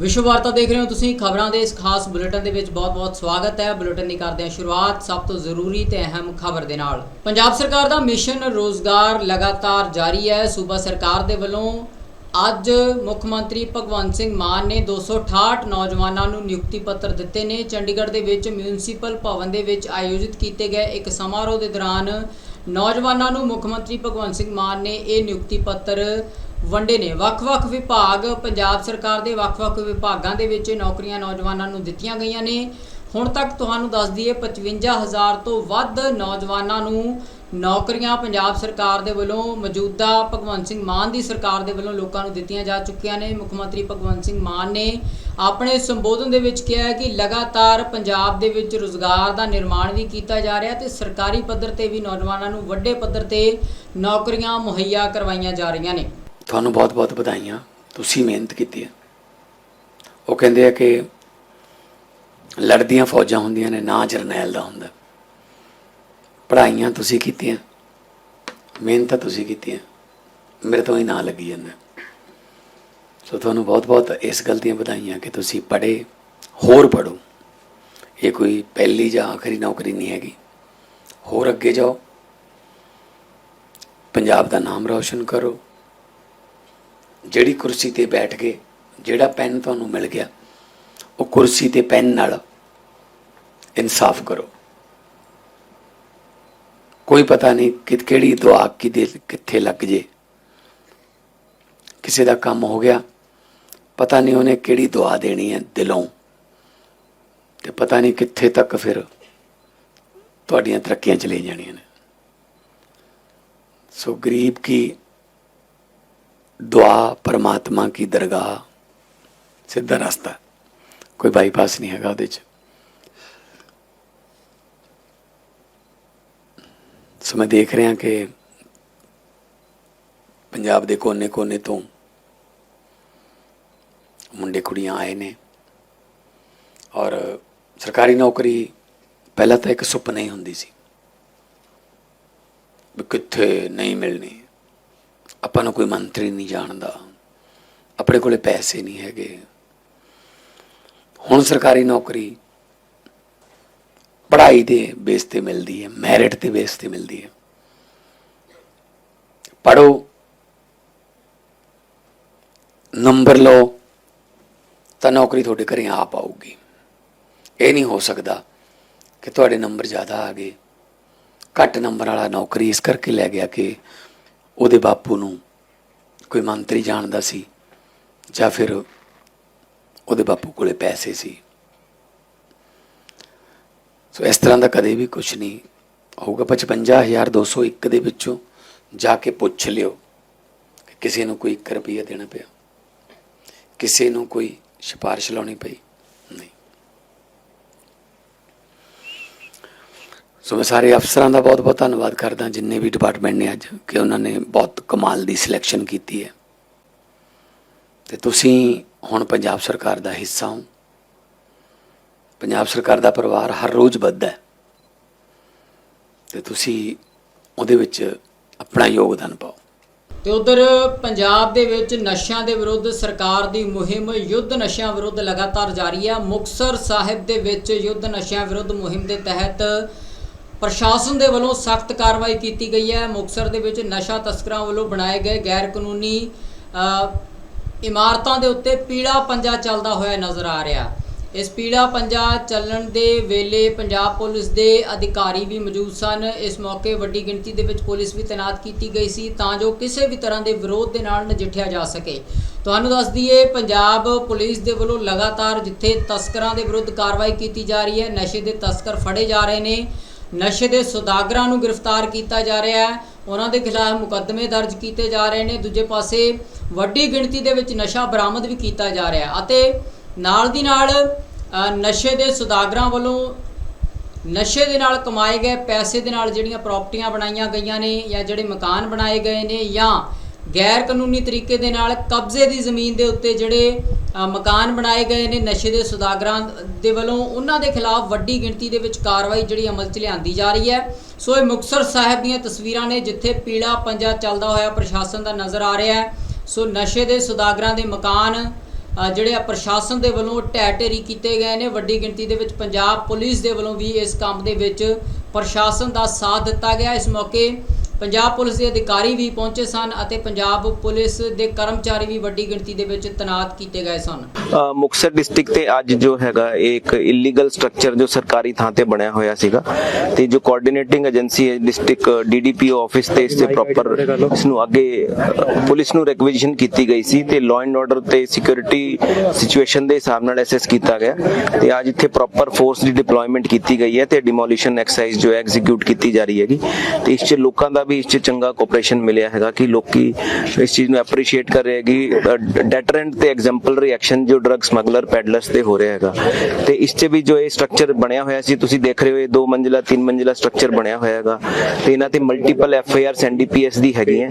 ਵਿਸ਼ਵ ਵਾਰਤਾ ਦੇਖ ਰਹੇ ਹੋ ਤੁਸੀਂ ਖਬਰਾਂ ਦੇ ਇਸ ਖਾਸ ਬੁਲੇਟਿਨ ਦੇ ਵਿੱਚ ਬਹੁਤ-ਬਹੁਤ ਸਵਾਗਤ ਹੈ। ਬੁਲੇਟਿਨ ਦੀ ਕਰਦੇ ਹਾਂ ਸ਼ੁਰੂਆਤ ਸਭ ਤੋਂ ਜ਼ਰੂਰੀ ਤੇ ਅਹਿਮ ਖਬਰ ਦੇ ਨਾਲ। ਪੰਜਾਬ ਸਰਕਾਰ ਦਾ ਮਿਸ਼ਨ ਰੋਜ਼ਗਾਰ ਲਗਾਤਾਰ ਜਾਰੀ ਹੈ। ਸੂਬਾ ਸਰਕਾਰ ਦੇ ਵੱਲੋਂ ਅੱਜ ਮੁੱਖ ਮੰਤਰੀ ਭਗਵੰਤ ਸਿੰਘ ਮਾਨ ਨੇ 268 ਨੌਜਵਾਨਾਂ ਨੂੰ ਨਿਯੁਕਤੀ ਪੱਤਰ ਦਿੱਤੇ ਨੇ। ਚੰਡੀਗੜ੍ਹ ਦੇ ਵਿੱਚ ਮਿਊਨਿਸਪਲ ਭਵਨ ਦੇ ਵਿੱਚ ਆਯੋਜਿਤ ਕੀਤੇ ਗਏ ਇੱਕ ਸਮਾਰੋਹ ਦੇ ਦੌਰਾਨ ਨੌਜਵਾਨਾਂ ਨੂੰ ਮੁੱਖ ਮੰਤਰੀ ਭਗਵੰਤ ਸਿੰਘ ਮਾਨ ਨੇ ਇਹ ਨਿਯੁਕਤੀ ਪੱਤਰ ਵੰਡੇ ਨੇ। ਵੱਖ-ਵੱਖ ਵਿਭਾਗ ਪੰਜਾਬ ਸਰਕਾਰ ਦੇ ਵੱਖ-ਵੱਖ ਵਿਭਾਗਾਂ ਦੇ ਵਿੱਚ ਨੌਕਰੀਆਂ ਨੌਜਵਾਨਾਂ ਨੂੰ ਦਿੱਤੀਆਂ ਗਈਆਂ ਨੇ। ਹੁਣ ਤੱਕ ਤੁਹਾਨੂੰ ਦੱਸ ਦਈਏ 55000 ਤੋਂ ਵੱਧ ਨੌਜਵਾਨਾਂ ਨੂੰ ਨੌਕਰੀਆਂ ਪੰਜਾਬ ਸਰਕਾਰ ਦੇ ਵੱਲੋਂ ਮੌਜੂਦਾ ਭਗਵੰਤ ਸਿੰਘ ਮਾਨ ਦੀ ਸਰਕਾਰ ਦੇ ਵੱਲੋਂ ਲੋਕਾਂ ਨੂੰ ਦਿੱਤੀਆਂ ਜਾ ਚੁੱਕੀਆਂ ਨੇ। ਮੁੱਖ ਮੰਤਰੀ ਭਗਵੰਤ ਸਿੰਘ ਮਾਨ ਨੇ ਆਪਣੇ ਸੰਬੋਧਨ ਦੇ ਵਿੱਚ ਕਿਹਾ ਹੈ ਕਿ ਲਗਾਤਾਰ ਪੰਜਾਬ ਦੇ ਵਿੱਚ ਰੋਜ਼ਗਾਰ ਦਾ ਨਿਰਮਾਣ ਵੀ ਕੀਤਾ ਜਾ ਰਿਹਾ ਤੇ ਸਰਕਾਰੀ ਪੱਧਰ ਤੇ ਵੀ ਨੌਜਵਾਨਾਂ ਨੂੰ ਵੱਡੇ ਪੱਧਰ ਤੇ ਨੌਕਰੀਆਂ ਮੁਹੱਈਆ ਕਰਵਾਈਆਂ ਜਾ ਰਹੀਆਂ ਨੇ। ਤੁਹਾਨੂੰ ਬਹੁਤ-ਬਹੁਤ ਵਧਾਈਆਂ। ਤੁਸੀਂ ਮਿਹਨਤ ਕੀਤੀ ਹੈ। ਉਹ ਕਹਿੰਦੇ ਆ ਕਿ ਲੜਦੀਆਂ ਫੌਜਾਂ ਹੁੰਦੀਆਂ ਨੇ, ਨਾ ਜਰਨੈਲ ਦਾ ਹੁੰਦਾ। ਪੜ੍ਹਾਈਆਂ ਤੁਸੀਂ ਕੀਤੀਆਂ। ਮਿਹਨਤ ਤੁਸੀਂ ਕੀਤੀਆਂ। ਮੇਰੇ ਤੋਂ ਹੀ ਨਾ ਲੱਗੀ ਜਾਂਦਾ। ਸੋ ਤੁਹਾਨੂੰ ਬਹੁਤ-ਬਹੁਤ ਇਸ ਗੱਲ ਦੀਆਂ ਵਧਾਈਆਂ ਕਿ ਤੁਸੀਂ ਪੜ੍ਹੇ, ਹੋਰ ਪੜ੍ਹੋ। ਇਹ ਕੋਈ ਪਹਿਲੀ ਜਾਂ ਆਖਰੀ ਨੌਕਰੀ ਨਹੀਂ ਹੈਗੀ। ਹੋਰ ਅੱਗੇ ਜਾਓ। ਪੰਜਾਬ ਦਾ ਨਾਮ ਰੌਸ਼ਨ ਕਰੋ। ਜਿਹੜੀ ਕੁਰਸੀ ਤੇ ਬੈਠ ਗਏ, ਜਿਹੜਾ ਪੈਨ ਤੁਹਾਨੂੰ ਮਿਲ ਗਿਆ, ਉਹ ਕੁਰਸੀ ਤੇ ਪੈਨ ਨਾਲ ਇਨਸਾਫ ਕਰੋ। ਕੋਈ ਪਤਾ ਨਹੀਂ ਕਿ ਕਿਹੜੀ ਦੁਆ ਕਿਦੇ ਕਿੱਥੇ ਲੱਗ ਜੇ। ਕਿਸੇ ਦਾ ਕੰਮ ਹੋ ਗਿਆ, ਪਤਾ ਨਹੀਂ ਉਹਨੇ ਕਿਹੜੀ ਦੁਆ ਦੇਣੀ ਹੈ ਦਿਲੋਂ। ਤੇ ਪਤਾ ਨਹੀਂ ਕਿੱਥੇ ਤੱਕ ਫਿਰ ਤੁਹਾਡੀਆਂ ਤਰੱਕੀਆਂ ਚਲੇ ਜਾਣੀਆਂ ਨੇ। ਸੋ ਗਰੀਬ ਕੀ दुआ परमात्मा की दरगाह ਸਿੱਧਾ ਰਸਤਾ ਕੋਈ ਬਾਈਪਾਸ ਨਹੀਂ ਹੈਗਾ ਉਹਦੇ ਚ ਸੋ ਮੈਂ ਦੇਖ ਰਿਹਾ ਕਿ ਪੰਜਾਬ ਦੇ ਕੋਨੇ-ਕੋਨੇ ਤੋਂ ਮੁੰਡੇ ਕੁੜੀਆਂ ਆਏ ਨੇ ਔਰ ਸਰਕਾਰੀ ਨੌਕਰੀ ਪਹਿਲਾਂ ਤਾਂ ਇੱਕ ਸੁਪਨਾ ਹੀ ਹੁੰਦੀ ਸੀ ਵੀ ਕਿੱਥੇ ਨਹੀਂ ਮਿਲਣੀ ਆਪਾਂ ਨੂੰ ਕੋਈ ਮੰਤਰੀ ਨਹੀਂ ਜਾਣਦਾ। ਆਪਣੇ ਕੋਲੇ ਪੈਸੇ ਨਹੀਂ ਹੈਗੇ। ਹੁਣ ਸਰਕਾਰੀ ਨੌਕਰੀ ਪੜ੍ਹਾਈ ਦੇ ਬੇਸ ਤੇ ਮਿਲਦੀ ਹੈ ਮੈਰਿਟ ਤੇ ਬੇਸ ਤੇ ਮਿਲਦੀ ਹੈ। ਪੜੋ ਨੰਬਰ ਲਓ, ਤਾਂ ਨੌਕਰੀ ਤੁਹਾਡੇ ਘਰੇ ਆ ਆਊਗੀ। ਇਹ ਨਹੀਂ ਹੋ ਸਕਦਾ ਕਿ ਤੁਹਾਡੇ ਨੰਬਰ ਜ਼ਿਆਦਾ ਆ ਗਏ। ਘੱਟ ਨੰਬਰ ਵਾਲਾ ਨੌਕਰੀ ਇਸ ਕਰਕੇ ਲੈ ਗਿਆ ਕਿ ਉਹਦੇ ਬਾਪੂ ਨੂੰ ਕੋਈ ਮੰਤਰੀ ਜਾਣਦਾ ਸੀ ਜਾਂ ਫਿਰ ਉਹਦੇ ਬਾਪੂ ਕੋਲੇ ਪੈਸੇ ਸੀ। ਸੋ ਇਸ ਤਰ੍ਹਾਂ ਦਾ ਕਦੇ ਵੀ ਕੁਝ ਨਹੀਂ ਹੋਊਗਾ। 55201 ਦੇ ਵਿੱਚੋਂ ਜਾ ਕੇ ਪੁੱਛ ਲਿਓ ਕਿ ਕਿਸੇ ਨੂੰ ਕੋਈ 1 ਰੁਪਈਆ ਦੇਣਾ ਪਿਆ। ਕਿਸੇ ਨੂੰ ਕੋਈ ਸਿਫਾਰਿਸ਼ ਲਾਉਣੀ ਪਈ? ਨਹੀਂ। ਸੋ ਮੈਂ ਸਾਰੇ ਅਫਸਰਾਂ ਦਾ ਬਹੁਤ ਬਹੁਤ ਧੰਨਵਾਦ ਕਰਦਾ, ਜਿੰਨੇ ਵੀ ਡਿਪਾਰਟਮੈਂਟ ਨੇ ਅੱਜ, ਕਿ ਉਹਨਾਂ ਨੇ ਬਹੁਤ ਕਮਾਲ ਦੀ ਸਿਲੈਕਸ਼ਨ ਕੀਤੀ ਹੈ। ਤੇ ਤੁਸੀਂ ਹੁਣ ਪੰਜਾਬ ਸਰਕਾਰ ਦਾ ਹਿੱਸਾ ਹੋ। ਪੰਜਾਬ ਸਰਕਾਰ ਦਾ ਪਰਿਵਾਰ ਹਰ ਰੋਜ਼ ਵੱਧਦਾ ਹੈ। ਤੇ ਤੁਸੀਂ ਉਹਦੇ ਵਿੱਚ ਆਪਣਾ ਯੋਗਦਾਨ ਪਾਓ। ਤੇ ਉਧਰ ਪੰਜਾਬ ਦੇ ਵਿੱਚ ਨਸ਼ਿਆਂ ਦੇ ਵਿਰੁੱਧ ਸਰਕਾਰ ਦੀ ਮੁਹਿੰਮ, ਯੁੱਧ ਨਸ਼ਿਆਂ ਵਿਰੁੱਧ ਲਗਾਤਾਰ ਜਾਰੀ ਹੈ ਮੁਕਸਰ ਸਾਹਿਬ ਦੇ ਵਿੱਚ ਯੁੱਧ ਨਸ਼ਿਆਂ ਵਿਰੁੱਧ ਮੁਹਿੰਮ ਦੇ ਤਹਿਤ ਪ੍ਰਸ਼ਾਸਨ ਦੇ ਵੱਲੋਂ ਸਖਤ ਕਾਰਵਾਈ ਕੀਤੀ ਗਈ ਹੈ। ਮੁਕਸਰ ਦੇ ਵਿੱਚ ਨਸ਼ਾ ਤਸਕਰਾਂ ਵੱਲੋਂ ਬਣਾਏ ਗਏ ਗੈਰ ਕਾਨੂੰਨੀ ਇਮਾਰਤਾਂ ਦੇ ਉੱਤੇ ਪੀੜਾ ਪੰਜਾ ਚੱਲਦਾ ਹੋਇਆ ਨਜ਼ਰ ਆ ਰਿਹਾ। ਇਸ ਪੀੜਾ ਪੰਜਾ ਚੱਲਣ ਦੇ ਵੇਲੇ ਪੰਜਾਬ ਪੁਲਿਸ ਦੇ ਅਧਿਕਾਰੀ ਵੀ ਮੌਜੂਦ ਸਨ। ਇਸ ਮੌਕੇ ਵੱਡੀ ਗਿਣਤੀ ਦੇ ਵਿੱਚ ਪੁਲਿਸ ਵੀ ਤਾਇਨਾਤ ਕੀਤੀ ਗਈ ਸੀ ਤਾਂ ਜੋ ਕਿਸੇ ਵੀ ਤਰ੍ਹਾਂ ਦੇ ਵਿਰੋਧ ਦੇ ਨਾਲ ਨਜਿੱਠਿਆ ਜਾ ਸਕੇ। ਤੁਹਾਨੂੰ ਦੱਸ ਦਈਏ, ਪੰਜਾਬ ਪੁਲਿਸ ਦੇ ਵੱਲੋਂ ਲਗਾਤਾਰ ਜਿੱਥੇ ਤਸਕਰਾਂ ਦੇ ਵਿਰੁੱਧ ਕਾਰਵਾਈ ਕੀਤੀ ਜਾ ਰਹੀ ਹੈ, ਨਸ਼ੇ ਦੇ ਤਸਕਰ ਫੜੇ ਜਾ ਰਹੇ ਨੇ। ਨਸ਼ੇ ਦੇ ਸੁਦਾਗਰਾਂ ਨੂੰ ਗ੍ਰਿਫਤਾਰ ਕੀਤਾ ਜਾ ਰਿਹਾ ਹੈ। ਉਹਨਾਂ ਦੇ ਖਿਲਾਫ ਮੁਕੱਦਮੇ ਦਰਜ ਕੀਤੇ ਜਾ ਰਹੇ ਨੇ। ਦੂਜੇ ਪਾਸੇ ਵੱਡੀ ਗਿਣਤੀ ਦੇ ਵਿੱਚ ਨਸ਼ਾ ਬਰਾਮਦ ਵੀ ਕੀਤਾ ਜਾ ਰਿਹਾ ਅਤੇ ਨਾਲ ਦੀ ਨਾਲ ਨਸ਼ੇ ਦੇ ਸੁਦਾਗਰਾਂ ਵੱਲੋਂ ਨਸ਼ੇ ਦੇ ਨਾਲ ਕਮਾਏ ਗਏ ਪੈਸੇ ਦੇ ਨਾਲ ਜਿਹੜੀਆਂ ਪ੍ਰਾਪਰਟੀਆਂ ਬਣਾਈਆਂ ਗਈਆਂ ਨੇ ਜਾਂ ਜਿਹੜੇ ਮਕਾਨ ਬਣਾਏ ਗਏ ਨੇ ਜਾਂ ਗੈਰ ਕਾਨੂੰਨੀ ਤਰੀਕੇ ਦੇ ਨਾਲ ਕਬਜ਼ੇ ਦੀ ਜ਼ਮੀਨ ਦੇ ਉੱਤੇ ਜਿਹੜੇ ਮਕਾਨ ਬਣਾਏ ਗਏ ਨੇ ਨਸ਼ੇ ਦੇ ਸੁਦਾਗਰਾਂ ਦੇ ਵੱਲੋਂ, ਉਹਨਾਂ ਦੇ ਖਿਲਾਫ ਵੱਡੀ ਗਿਣਤੀ ਦੇ ਵਿੱਚ ਕਾਰਵਾਈ ਜਿਹੜੀ ਅਮਲ 'ਚ ਲਿਆਂਦੀ ਜਾ ਰਹੀ ਹੈ। ਸੋ ਇਹ ਮੁਕਤਸਰ ਸਾਹਿਬ ਦੀਆਂ ਤਸਵੀਰਾਂ ਨੇ, ਜਿੱਥੇ ਪੀਲਾ ਪੰਜਾ ਚੱਲਦਾ ਹੋਇਆ ਪ੍ਰਸ਼ਾਸਨ ਦਾ ਨਜ਼ਰ ਆ ਰਿਹਾ ਹੈ। ਸੋ ਨਸ਼ੇ ਦੇ ਸੁਦਾਗਰਾਂ ਦੇ ਮਕਾਨ ਜਿਹੜੇ ਆ ਪ੍ਰਸ਼ਾਸਨ ਦੇ ਵੱਲੋਂ ਢਹਿ ਢੇਰੀ ਕੀਤੇ ਗਏ ਨੇ। ਵੱਡੀ ਗਿਣਤੀ ਦੇ ਵਿੱਚ ਪੰਜਾਬ ਪੁਲਿਸ ਦੇ ਵੱਲੋਂ ਵੀ ਇਸ ਕੰਮ ਦੇ ਵਿੱਚ ਪ੍ਰਸ਼ਾਸਨ ਦਾ ਸਾਥ ਦਿੱਤਾ ਗਿਆ। ਇਸ ਮੌਕੇ ਪੰਜਾਬ ਪੁਲਿਸ ਦੇ ਅਧਿਕਾਰੀ ਵੀ ਪਹੁੰਚੇ ਸਨ ਅਤੇ ਪੰਜਾਬ ਪੁਲਿਸ ਦੇ ਕਰਮਚਾਰੀ ਵੀ ਵੱਡੀ ਗਿਣਤੀ ਦੇ ਵਿੱਚ ਤੈਨਾਤ ਕੀਤੇ ਗਏ ਸਨ। ਅ, ਡਿਸਟ੍ਰਿਕਟ ਤੇ ਅੱਜ ਜੋ ਹੈਗਾ ਇੱਕ ਇਲੀਗਲ ਸਟਰਕਚਰ ਜੋ ਸਰਕਾਰੀ ਥਾਂ ਤੇ ਬਣਿਆ ਹੋਇਆ ਸੀਗਾ ਤੇ ਜੋ ਕੋਆਰਡੀਨੇਟਿੰਗ ਏਜੰਸੀ ਹੈ ਡਿਸਟ੍ਰਿਕਟ ਡੀਡੀਪੀਓ ਆਫਿਸ ਤੇ ਇਸ ਤੇ ਪ੍ਰੋਪਰ ਇਸ ਨੂੰ ਅੱਗੇ ਪੁਲਿਸ ਨੂੰ ਰਿਕਵੀਜ਼ਨ ਕੀਤੀ ਗਈ ਸੀ ਤੇ ਲਾਅ ਐਂਡ ਆਰਡਰ ਤੇ ਸਿਕਿਉਰਿਟੀ ਸਿਚੁਏਸ਼ਨ ਦੇ ਹਿਸਾਬ ਨਾਲ ਐਸੈਸ ਕੀਤਾ ਗਿਆ ਤੇ ਅੱਜ ਇੱਥੇ ਪ੍ਰੋਪਰ ਫੋਰਸ ਦੀ ਡਿਪਲੋਇਮੈਂਟ ਕੀਤੀ ਗਈ ਹੈ ਤੇ ਡਿਮੋਲੀਸ਼ਨ ਐਕਸਰਸਾਈਜ਼ ਜੋ ਐਗਜ਼ੀਕਿਊਟ ਕੀਤੀ ਜਾ ਰਹੀ ਹੈਗੀ ਤੇ ਇਸ 'ਚ ਲੋਕਾਂ ਦਾ ਵੀ ਇਸ 'ਚ ਚੰਗਾ ਕੋਆਪਰੇਸ਼ਨ ਮਿਲਿਆ ਹੈਗਾ ਕਿ ਲੋਕੀ ਇਸ ਚੀਜ਼ ਨੂੰ ਐਪਰੀਸ਼ੀਏਟ ਕਰ ਰਹੇ ਹੈ ਡੈਟਰੈਂਟ ਤੇ ਐਗਜ਼ਾਮਪਲਰੀ ਐਕਸ਼ਨ ਜੋ ਡਰੱਗ ਸਮਗਲਰ ਪੈਡਲਰਸ ਤੇ ਹੋ ਰਿਹਾ ਹੈਗਾ। ਤੇ ਇਸ 'ਚ ਵੀ ਜੋ ਇਹ ਸਟਰਕਚਰ ਬਣਿਆ ਹੋਇਆ ਸੀ, ਤੁਸੀਂ ਦੇਖ ਰਹੇ ਹੋ, ਇਹ ਦੋ ਮੰਜ਼ਿਲਾ, ਤਿੰਨ ਮੰਜ਼ਿਲਾ ਸਟਰਕਚਰ ਬਣਿਆ ਹੋਇਆ ਹੈਗਾ। ਤੇ ਇਹਨਾਂ ਤੇ multiple F I Rs NDPS ਦੀ ਹੈਗੀ ਹੈ।